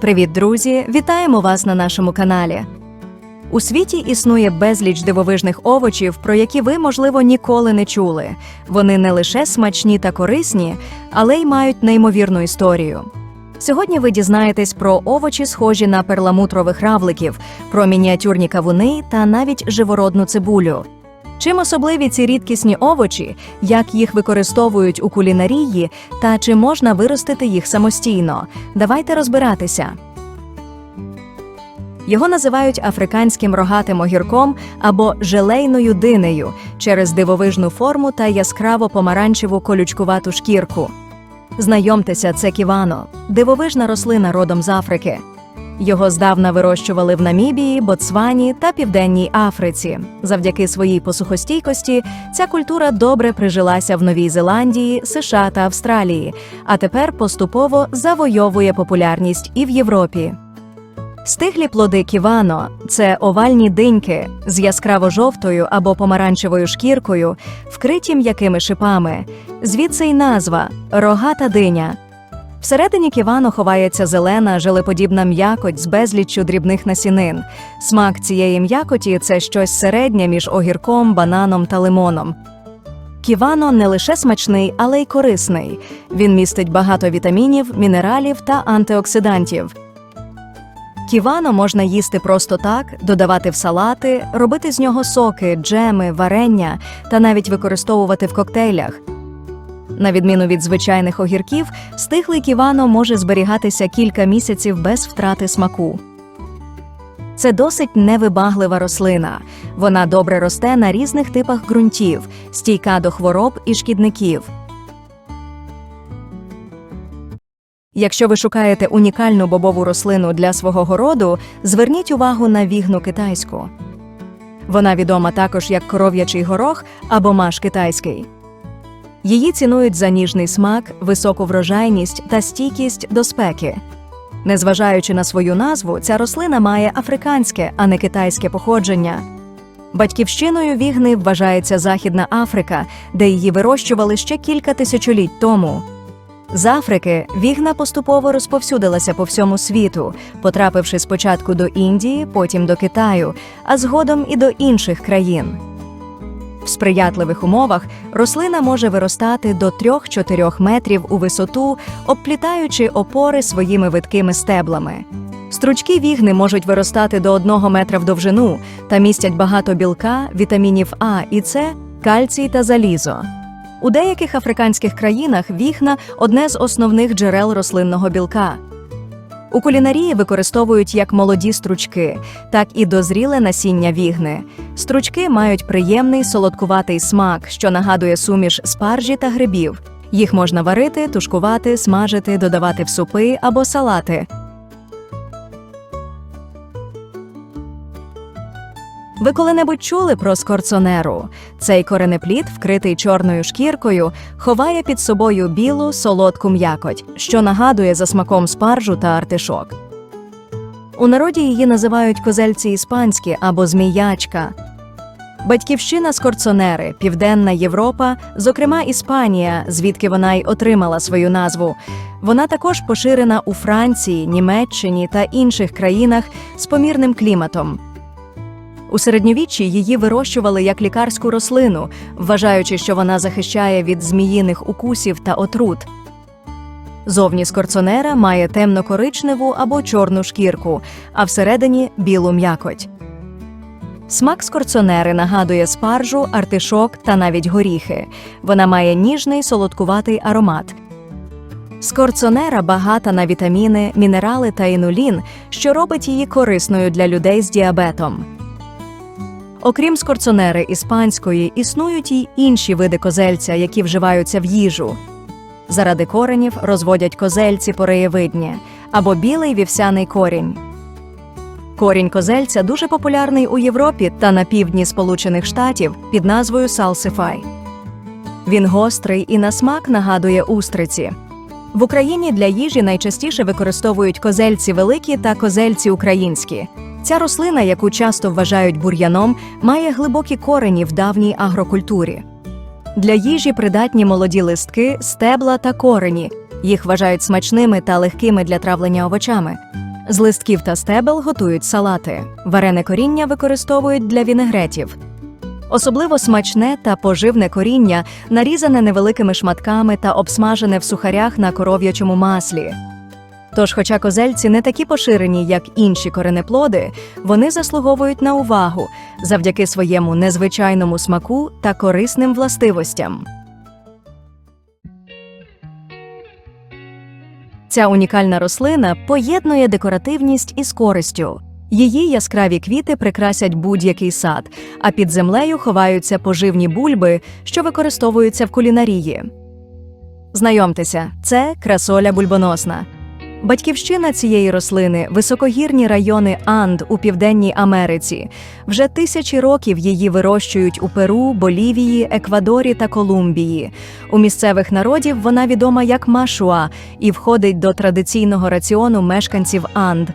Привіт, друзі! Вітаємо вас на нашому каналі. У світі існує безліч дивовижних овочів, про які ви, можливо, ніколи не чули. Вони не лише смачні та корисні, але й мають неймовірну історію. Сьогодні ви дізнаєтесь про овочі, схожі на перламутрових равликів, про мініатюрні кавуни та навіть живородну цибулю. Чим особливі ці рідкісні овочі, як їх використовують у кулінарії, та чи можна виростити їх самостійно? Давайте розбиратися. Його називають африканським рогатим огірком або желейною динею через дивовижну форму та яскраво помаранчеву колючкувату шкірку. Знайомтеся, це ківано, дивовижна рослина родом з Африки. Його здавна вирощували в Намібії, Ботсвані та Південній Африці. Завдяки своїй посухостійкості ця культура добре прижилася в Новій Зеландії, США та Австралії, а тепер поступово завойовує популярність і в Європі. Стиглі плоди ківано це овальні диньки з яскраво-жовтою або помаранчевою шкіркою, вкриті м'якими шипами. Звідси й назва рогата диня. Всередині ківано ховається зелена, желеподібна м'якоть з безліччю дрібних насінин. Смак цієї м'якоті це щось середнє між огірком, бананом та лимоном. Ківано не лише смачний, але й корисний. Він містить багато вітамінів, мінералів та антиоксидантів. Ківано можна їсти просто так, додавати в салати, робити з нього соки, джеми, варення та навіть використовувати в коктейлях. На відміну від звичайних огірків, стиглий ківано може зберігатися кілька місяців без втрати смаку. Це досить невибаглива рослина. Вона добре росте на різних типах ґрунтів, стійка до хвороб і шкідників. Якщо ви шукаєте унікальну бобову рослину для свого городу, зверніть увагу на вігну китайську. Вона відома також як коров'ячий горох або маш китайський. Її цінують за ніжний смак, високу врожайність та стійкість до спеки. Незважаючи на свою назву, ця рослина має африканське, а не китайське походження. Батьківщиною вігни вважається Західна Африка, де її вирощували ще кілька тисячоліть тому. З Африки вігна поступово розповсюдилася по всьому світу, потрапивши спочатку до Індії, потім до Китаю, а згодом і до інших країн. В сприятливих умовах рослина може виростати до 3-4 метрів у висоту, обплітаючи опори своїми видкими стеблами. Стручки вігни можуть виростати до 1 метра в довжину та містять багато білка, вітамінів А і С, кальцій та залізо. У деяких африканських країнах вігна одне з основних джерел рослинного білка. У кулінарії використовують як молоді стручки, так і дозріле насіння вігни. Стручки мають приємний солодкуватий смак, що нагадує суміш спаржі та грибів. Їх можна варити, тушкувати, смажити, додавати в супи або салати. Ви коли-небудь чули про скорцонеру? Цей коренеплід, вкритий чорною шкіркою, ховає під собою білу солодку м'якоть, що нагадує за смаком спаржу та артишок. У народі її називають козельці іспанські або зміячка. Батьківщина скорцонери, Південна Європа, зокрема Іспанія, звідки вона й отримала свою назву. Вона також поширена у Франції, Німеччині та інших країнах з помірним кліматом. У середньовіччі її вирощували як лікарську рослину, вважаючи, що вона захищає від зміїних укусів та отрут. Зовні скорцонера має темно-коричневу або чорну шкірку, а всередині білу м'якоть. Смак скорцонери нагадує спаржу, артишок та навіть горіхи. Вона має ніжний солодкуватий аромат. Скорцонера багата на вітаміни, мінерали та інулін, що робить її корисною для людей з діабетом. Окрім скорцонери іспанської, існують й інші види козельця, які вживаються в їжу. Заради коренів розводять козельці пореєвидні або білий вівсяний корінь. Корінь козельця дуже популярний у Європі та на півдні Сполучених Штатів під назвою салсифай. Він гострий і на смак нагадує устриці. В Україні для їжі найчастіше використовують козельці великі та козельці українські. Ця рослина, яку часто вважають бур'яном, має глибокі корені в давній агрокультурі. Для їжі придатні молоді листки, стебла та корені. Їх вважають смачними та легкими для травлення овочами. З листків та стебел готують салати. Варене коріння використовують для вінегретів. Особливо смачне та поживне коріння нарізане невеликими шматками та обсмажене в сухарях на коров'ячому маслі. Тож, хоча козельці не такі поширені, як інші коренеплоди, вони заслуговують на увагу завдяки своєму незвичайному смаку та корисним властивостям. Ця унікальна рослина поєднує декоративність із користю. Її яскраві квіти прикрасять будь-який сад, а під землею ховаються поживні бульби, що використовуються в кулінарії. Знайомтеся, це красоля бульбоносна. Батьківщина цієї рослини високогірні райони Анд у Південній Америці. Вже тисячі років її вирощують у Перу, Болівії, Еквадорі та Колумбії. У місцевих народів вона відома як машуа і входить до традиційного раціону мешканців Анд.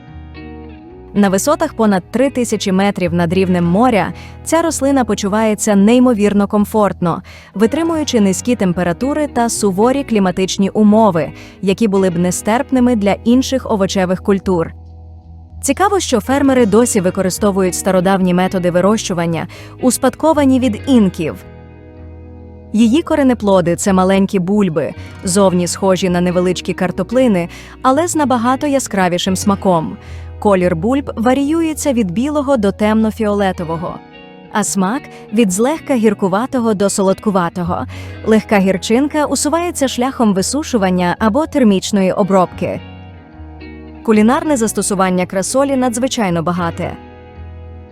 На висотах понад 3 тисячі метрів над рівнем моря ця рослина почувається неймовірно комфортно, витримуючи низькі температури та суворі кліматичні умови, які були б нестерпними для інших овочевих культур. Цікаво, що фермери досі використовують стародавні методи вирощування, успадковані від інків. Її коренеплоди це маленькі бульби, зовні схожі на невеличкі картоплини, але з набагато яскравішим смаком. Колір бульб варіюється від білого до темно-фіолетового, а смак від злегка гіркуватого до солодкуватого. Легка гірчинка усувається шляхом висушування або термічної обробки. Кулінарне застосування красолі надзвичайно багате.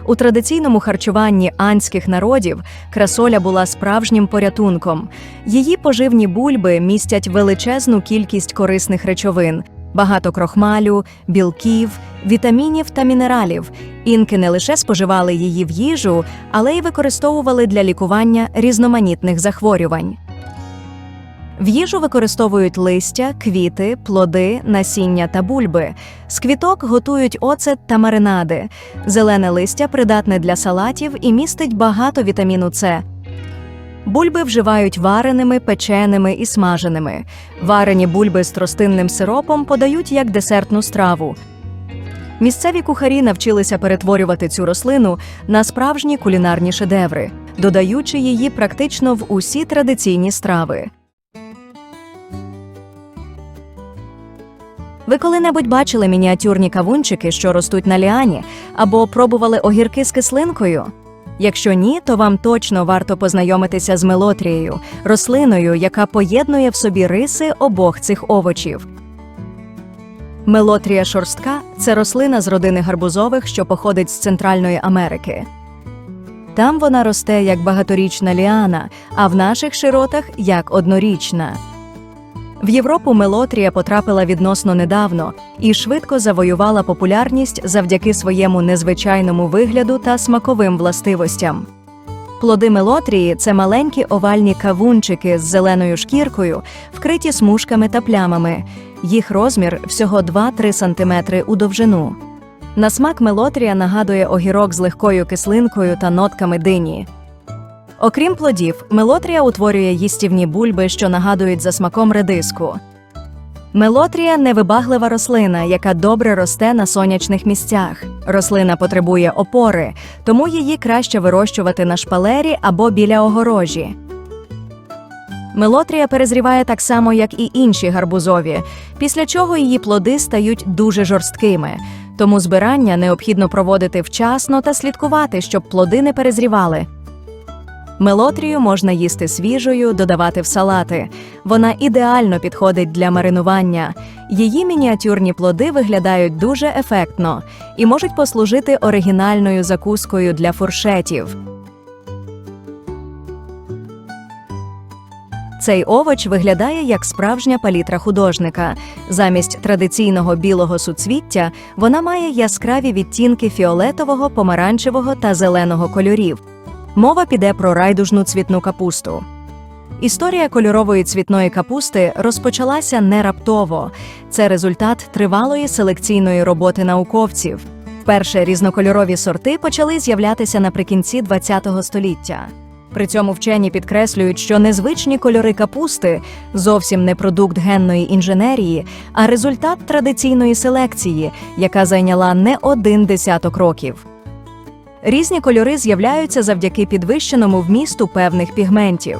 У традиційному харчуванні анських народів красоля була справжнім порятунком. Її поживні бульби містять величезну кількість корисних речовин, багато крохмалю, білків, вітамінів та мінералів. Інки не лише споживали її в їжу, але й використовували для лікування різноманітних захворювань. В їжу використовують листя, квіти, плоди, насіння та бульби. З квіток готують оцет та маринади. Зелене листя придатне для салатів і містить багато вітаміну С. Бульби вживають вареними, печеними і смаженими. Варені бульби з тростинним сиропом подають як десертну страву. Місцеві кухарі навчилися перетворювати цю рослину на справжні кулінарні шедеври, додаючи її практично в усі традиційні страви. Ви коли-небудь бачили мініатюрні кавунчики, що ростуть на ліані, або пробували огірки з кислинкою? Якщо ні, то вам точно варто познайомитися з мелотрією, рослиною, яка поєднує в собі риси обох цих овочів. Мелотрія шорстка це рослина з родини гарбузових, що походить з Центральної Америки. Там вона росте як багаторічна ліана, а в наших широтах як однорічна. В Європу мелотрія потрапила відносно недавно і швидко завоювала популярність завдяки своєму незвичайному вигляду та смаковим властивостям. Плоди мелотрії це маленькі овальні кавунчики з зеленою шкіркою, вкриті смужками та плямами. Їх розмір всього 2-3 см у довжину. На смак мелотрія нагадує огірок з легкою кислинкою та нотками дині. Окрім плодів, мелотрія утворює їстівні бульби, що нагадують за смаком редиску. Мелотрія невибаглива рослина, яка добре росте на сонячних місцях. Рослина потребує опори, тому її краще вирощувати на шпалері або біля огорожі. Мелотрія перезріває так само, як і інші гарбузові, після чого її плоди стають дуже жорсткими. Тому збирання необхідно проводити вчасно та слідкувати, щоб плоди не перезрівали. Мелотрію можна їсти свіжою, додавати в салати. Вона ідеально підходить для маринування. Її мініатюрні плоди виглядають дуже ефектно і можуть послужити оригінальною закускою для фуршетів. Цей овоч виглядає як справжня палітра художника. Замість традиційного білого суцвіття вона має яскраві відтінки фіолетового, помаранчевого та зеленого кольорів. Мова піде про райдужну цвітну капусту. Історія кольорової цвітної капусти розпочалася не раптово. Це результат тривалої селекційної роботи науковців. Вперше різнокольорові сорти почали з'являтися наприкінці ХХ століття. При цьому вчені підкреслюють, що незвичні кольори капусти зовсім не продукт генної інженерії, а результат традиційної селекції, яка зайняла не один десяток років. Різні кольори з'являються завдяки підвищеному вмісту певних пігментів.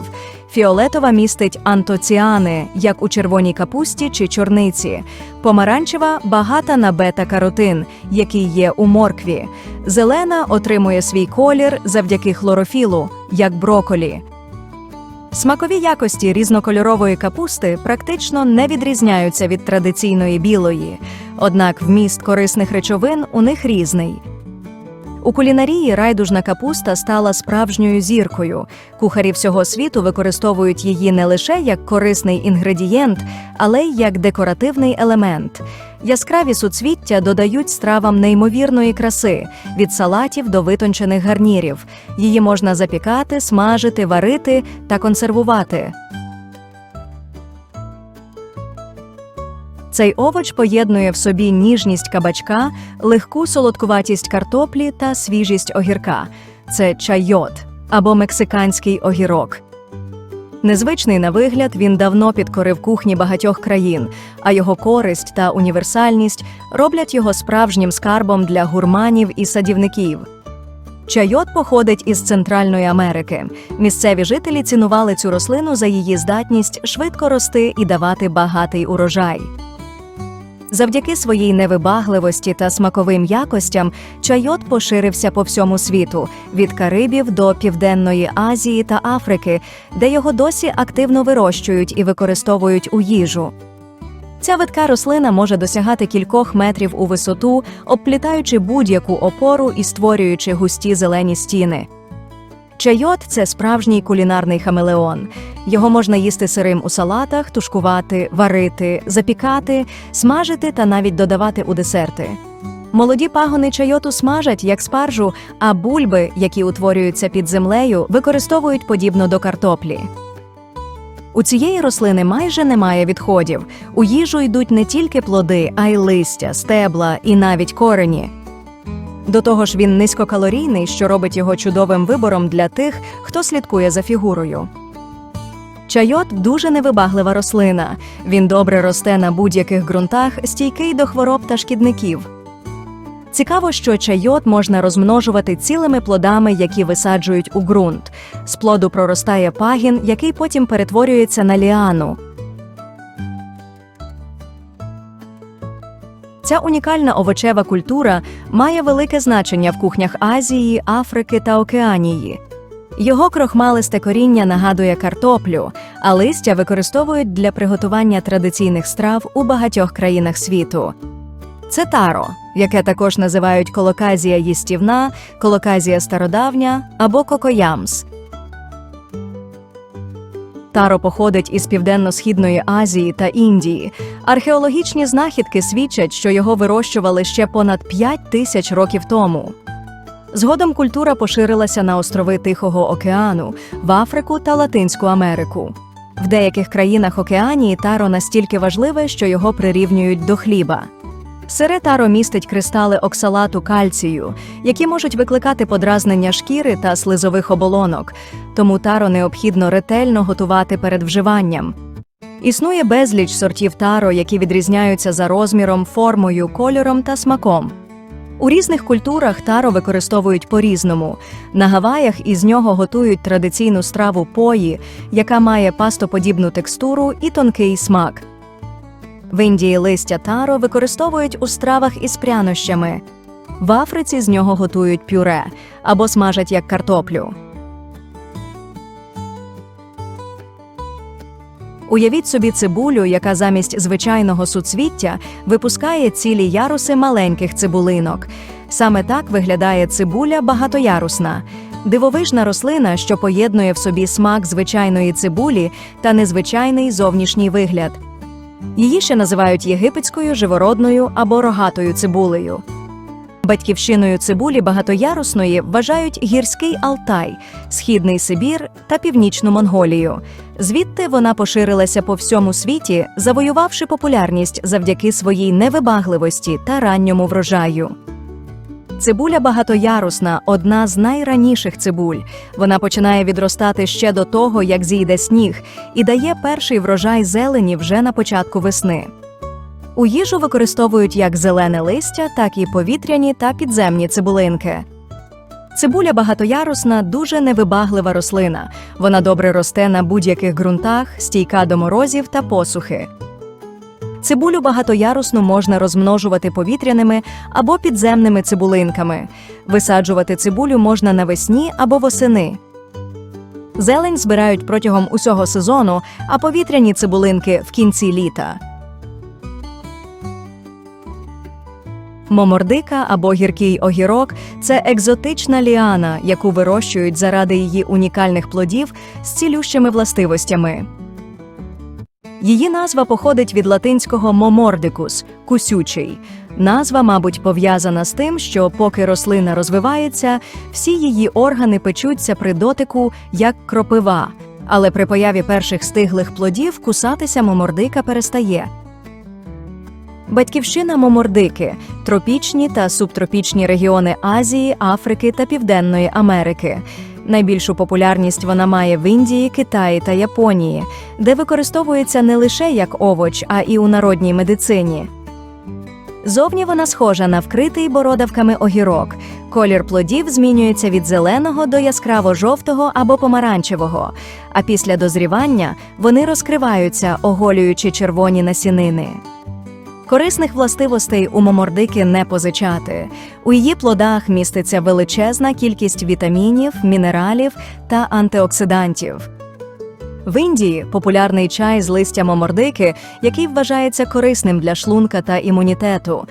Фіолетова містить антоціани, як у червоній капусті чи чорниці. Помаранчева багата на бета-каротин, який є у моркві. Зелена отримує свій колір завдяки хлорофілу, як броколі. Смакові якості різнокольорової капусти практично не відрізняються від традиційної білої, однак вміст корисних речовин у них різний. У кулінарії райдужна капуста стала справжньою зіркою. Кухарі всього світу використовують її не лише як корисний інгредієнт, але й як декоративний елемент. Яскраві суцвіття додають стравам неймовірної краси від салатів до витончених гарнірів. Її можна запікати, смажити, варити та консервувати. Цей овоч поєднує в собі ніжність кабачка, легку солодкуватість картоплі та свіжість огірка. Це чайот або мексиканський огірок. Незвичний на вигляд, він давно підкорив кухні багатьох країн, а його користь та універсальність роблять його справжнім скарбом для гурманів і садівників. Чайот походить із Центральної Америки. Місцеві жителі цінували цю рослину за її здатність швидко рости і давати багатий урожай. Завдяки своїй невибагливості та смаковим якостям чайот поширився по всьому світу від Карибів до Південної Азії та Африки, де його досі активно вирощують і використовують у їжу. Ця видка рослина може досягати кількох метрів у висоту, обплітаючи будь-яку опору і створюючи густі зелені стіни. Чайот це справжній кулінарний хамелеон. Його можна їсти сирим у салатах, тушкувати, варити, запікати, смажити та навіть додавати у десерти. Молоді пагони чайоту смажать як спаржу, а бульби, які утворюються під землею, використовують подібно до картоплі. У цієї рослини майже немає відходів. У їжу йдуть не тільки плоди, а й листя, стебла і навіть корені. До того ж, він низькокалорійний, що робить його чудовим вибором для тих, хто слідкує за фігурою. Чайот дуже невибаглива рослина. Він добре росте на будь-яких ґрунтах, стійкий до хвороб та шкідників. Цікаво, що чайот можна розмножувати цілими плодами, які висаджують у ґрунт. З плоду проростає пагін, який потім перетворюється на ліану. Ця унікальна овочева культура має велике значення в кухнях Азії, Африки та Океанії. Його крохмалисте коріння нагадує картоплю, а листя використовують для приготування традиційних страв у багатьох країнах світу. Це таро, яке також називають колоказія їстівна, колоказія стародавня або кокоямс. Таро походить із південно-східної Азії та Індії. Археологічні знахідки свідчать, що його вирощували ще понад 5 тисяч років тому. Згодом культура поширилася на острови Тихого океану, в Африку та Латинську Америку. В деяких країнах Океанії таро настільки важливе, що його прирівнюють до хліба. Сире таро містить кристали оксалату кальцію, які можуть викликати подразнення шкіри та слизових оболонок, тому таро необхідно ретельно готувати перед вживанням. Існує безліч сортів таро, які відрізняються за розміром, формою, кольором та смаком. У різних культурах таро використовують по-різному. На Гаваях із нього готують традиційну страву пої, яка має пастоподібну текстуру і тонкий смак. В Індії листя таро використовують у стравах із прянощами. В Африці з нього готують пюре або смажать як картоплю. Уявіть собі цибулю, яка замість звичайного суцвіття випускає цілі яруси маленьких цибулинок. Саме так виглядає цибуля багатоярусна. Дивовижна рослина, що поєднує в собі смак звичайної цибулі та незвичайний зовнішній вигляд. Її ще називають єгипетською, живородною або рогатою цибулею. Батьківщиною цибулі багатоярусної вважають гірський Алтай, східний Сибір та північну Монголію. Звідти вона поширилася по всьому світі, завоювавши популярність завдяки своїй невибагливості та ранньому врожаю. Цибуля багатоярусна одна з найраніших цибуль. Вона починає відростати ще до того, як зійде сніг, і дає перший врожай зелені вже на початку весни. У їжу використовують як зелене листя, так і повітряні та підземні цибулинки. Цибуля багатоярусна дуже невибаглива рослина. Вона добре росте на будь-яких ґрунтах, стійка до морозів та посухи. Цибулю багатоярусну можна розмножувати повітряними або підземними цибулинками. Висаджувати цибулю можна навесні або восени. Зелень збирають протягом усього сезону, а повітряні цибулинки в кінці літа. Момордика або гіркий огірок це екзотична ліана, яку вирощують заради її унікальних плодів з цілющими властивостями. Її назва походить від латинського момордикус кусючий. Назва, мабуть, пов'язана з тим, що поки рослина розвивається, всі її органи печуться при дотику як кропива, але при появі перших стиглих плодів кусатися момордика перестає. Батьківщина момордики тропічні та субтропічні регіони Азії, Африки та Південної Америки. Найбільшу популярність вона має в Індії, Китаї та Японії, де використовується не лише як овоч, а і у народній медицині. Зовні вона схожа на вкритий бородавками огірок. Колір плодів змінюється від зеленого до яскраво-жовтого або помаранчевого, а після дозрівання вони розкриваються, оголюючи червоні насінини. Корисних властивостей у момордики не позичати. У її плодах міститься величезна кількість вітамінів, мінералів та антиоксидантів. В Індії популярний чай з листя момордики, який вважається корисним для шлунка та імунітету.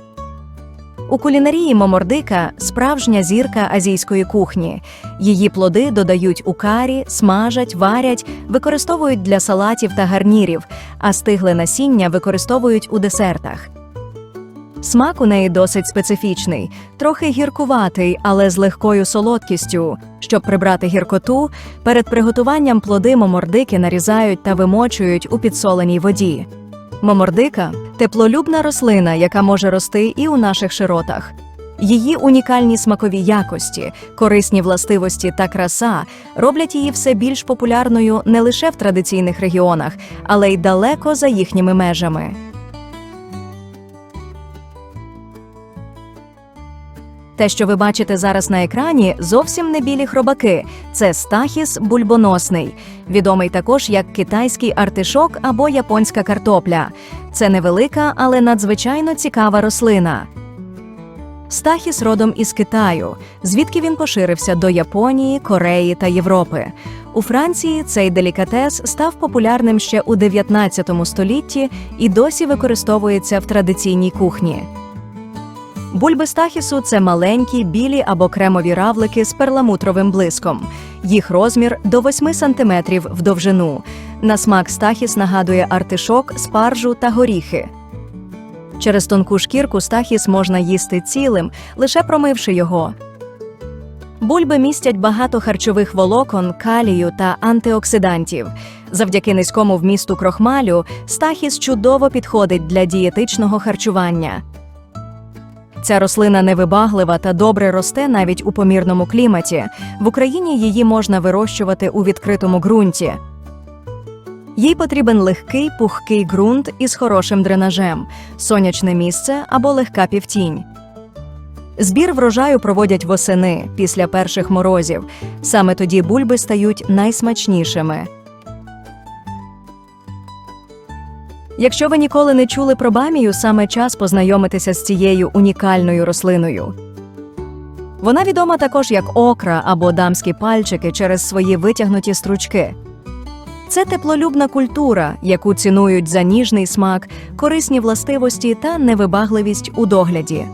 У кулінарії момордика справжня зірка азійської кухні. Її плоди додають у карі, смажать, варять, використовують для салатів та гарнірів, а стигле насіння використовують у десертах. Смак у неї досить специфічний, трохи гіркуватий, але з легкою солодкістю. Щоб прибрати гіркоту, перед приготуванням плоди момордики нарізають та вимочують у підсоленій воді. Момордика теплолюбна рослина, яка може рости і у наших широтах. Її унікальні смакові якості, корисні властивості та краса роблять її все більш популярною не лише в традиційних регіонах, але й далеко за їхніми межами. Те, що ви бачите зараз на екрані, зовсім не білі хробаки. Це стахіс бульбоносний, відомий також як китайський артишок або японська картопля. Це невелика, але надзвичайно цікава рослина. Стахіс родом із Китаю, звідки він поширився до Японії, Кореї та Європи. У Франції цей делікатес став популярним ще у 19 столітті і досі використовується в традиційній кухні. Бульби стахісу це маленькі білі або кремові равлики з перламутровим блиском. Їх розмір до 8 см в довжину. На смак стахіс нагадує артишок, спаржу та горіхи. Через тонку шкірку стахіс можна їсти цілим, лише промивши його. Бульби містять багато харчових волокон, калію та антиоксидантів. Завдяки низькому вмісту крохмалю стахіс чудово підходить для дієтичного харчування. Ця рослина невибаглива та добре росте навіть у помірному кліматі. В Україні її можна вирощувати у відкритому ґрунті. Їй потрібен легкий пухкий ґрунт із хорошим дренажем, сонячне місце або легка півтінь. Збір врожаю проводять восени після перших морозів. Саме тоді бульби стають найсмачнішими. Якщо ви ніколи не чули про бамію, саме час познайомитися з цією унікальною рослиною. Вона відома також як окра або дамські пальчики через свої витягнуті стручки. Це теплолюбна культура, яку цінують за ніжний смак, корисні властивості та невибагливість у догляді.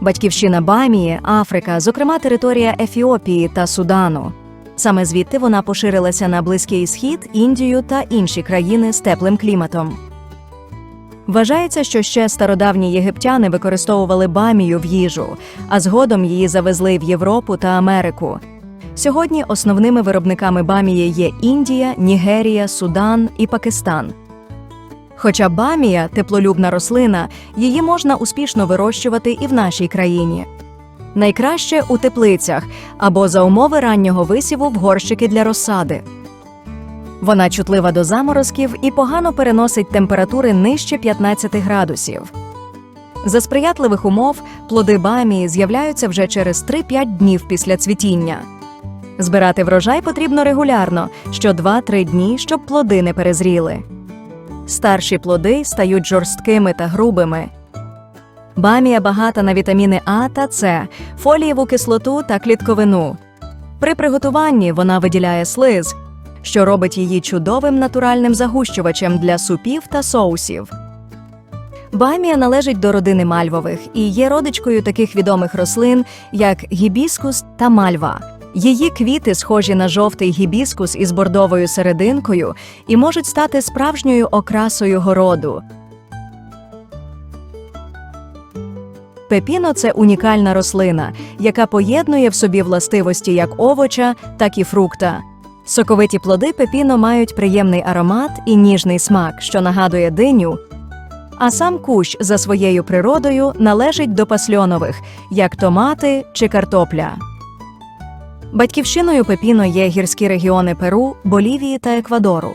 Батьківщина Бамії, Африка, зокрема територія Ефіопії та Судану. Саме звідти вона поширилася на Близький Схід, Індію та інші країни з теплим кліматом. Вважається, що ще стародавні єгиптяни використовували бамію в їжу, а згодом її завезли в Європу та Америку. Сьогодні основними виробниками бамії є Індія, Нігерія, Судан і Пакистан. Хоча бамія теплолюбна рослина, її можна успішно вирощувати і в нашій країні. Найкраще у теплицях або за умови раннього висіву в горщики для розсади. Вона чутлива до заморозків і погано переносить температури нижче 15 градусів. За сприятливих умов плоди бамії з'являються вже через 3-5 днів після цвітіння. Збирати врожай потрібно регулярно, що 2-3 дні, щоб плоди не перезріли. Старші плоди стають жорсткими та грубими. Бамія багата на вітаміни А та С, фолієву кислоту та клітковину. При приготуванні вона виділяє слиз, що робить її чудовим натуральним загущувачем для супів та соусів. Бамія належить до родини мальвових і є родичкою таких відомих рослин, як гібіскус та мальва. Її квіти схожі на жовтий гібіскус із бордовою серединкою і можуть стати справжньою окрасою городу. Пепіно це унікальна рослина, яка поєднує в собі властивості як овоча, так і фрукта. Соковиті плоди пепіно мають приємний аромат і ніжний смак, що нагадує диню. А сам кущ за своєю природою належить до пасльонових, як томати чи картопля. Батьківщиною пепіно є гірські регіони Перу, Болівії та Еквадору.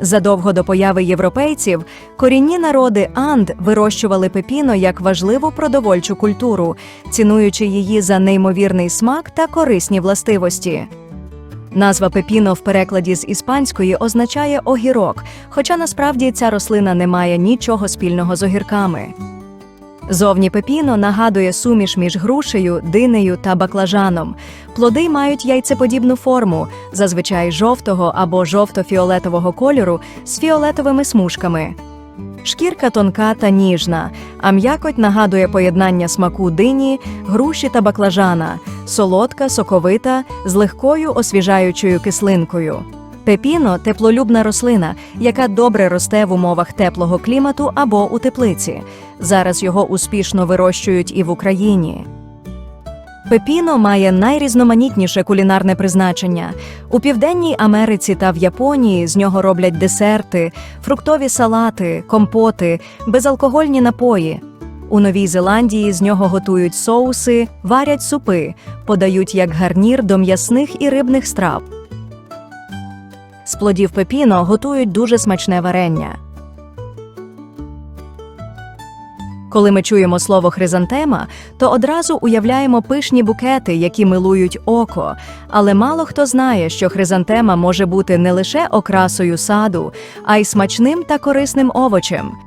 Задовго до появи європейців корінні народи Анд вирощували пепіно як важливу продовольчу культуру, цінуючи її за неймовірний смак та корисні властивості. Назва пепіно в перекладі з іспанської означає огірок, хоча насправді ця рослина не має нічого спільного з огірками. Зовні пепіно нагадує суміш між грушею, динею та баклажаном. Плоди мають яйцеподібну форму, зазвичай жовтого або жовто-фіолетового кольору з фіолетовими смужками. Шкірка тонка та ніжна, а м'якоть нагадує поєднання смаку дині, груші та баклажана, солодка, соковита, з легкою освіжаючою кислинкою. Пепіно теплолюбна рослина, яка добре росте в умовах теплого клімату або у теплиці. Зараз його успішно вирощують і в Україні. Пепіно має найрізноманітніше кулінарне призначення. У Південній Америці та в Японії з нього роблять десерти, фруктові салати, компоти, безалкогольні напої. У Новій Зеландії з нього готують соуси, варять супи, подають як гарнір до м'ясних і рибних страв. З плодів пепіно готують дуже смачне варення. Коли ми чуємо слово хризантема, то одразу уявляємо пишні букети, які милують око. Але мало хто знає, що хризантема може бути не лише окрасою саду, а й смачним та корисним овочем.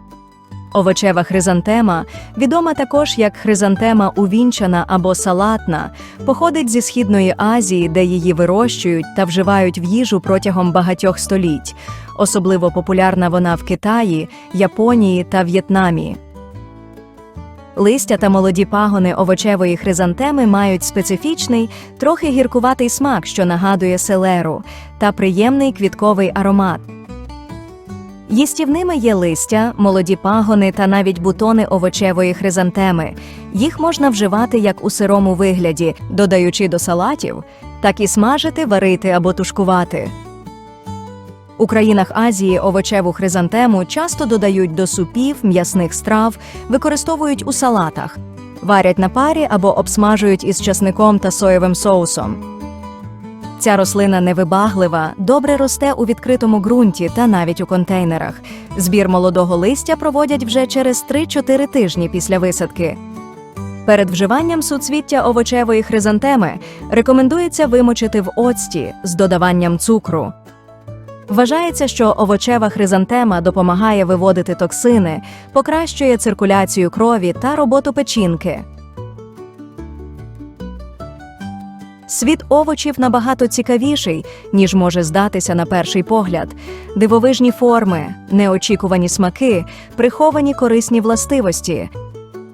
Овочева хризантема, відома також як хризантема увінчана або салатна, походить зі Східної Азії, де її вирощують та вживають в їжу протягом багатьох століть. Особливо популярна вона в Китаї, Японії та В'єтнамі. Листя та молоді пагони овочевої хризантеми мають специфічний, трохи гіркуватий смак, що нагадує селеру, та приємний квітковий аромат. Їстівними є листя, молоді пагони та навіть бутони овочевої хризантеми. Їх можна вживати як у сирому вигляді, додаючи до салатів, так і смажити, варити або тушкувати. У країнах Азії овочеву хризантему часто додають до супів, м'ясних страв, використовують у салатах, варять на парі або обсмажують із часником та соєвим соусом. Ця рослина невибаглива, добре росте у відкритому ґрунті та навіть у контейнерах. Збір молодого листя проводять вже через 3-4 тижні після висадки. Перед вживанням суцвіття овочевої хризантеми рекомендується вимочити в оцті з додаванням цукру. Вважається, що овочева хризантема допомагає виводити токсини, покращує циркуляцію крові та роботу печінки. Світ овочів набагато цікавіший, ніж може здатися на перший погляд. Дивовижні форми, неочікувані смаки, приховані корисні властивості.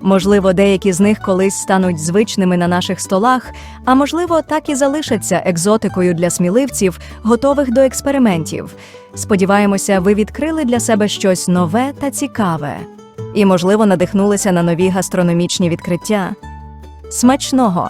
Можливо, деякі з них колись стануть звичними на наших столах, а можливо, так і залишаться екзотикою для сміливців, готових до експериментів. Сподіваємося, ви відкрили для себе щось нове та цікаве. І, можливо, надихнулися на нові гастрономічні відкриття. Смачного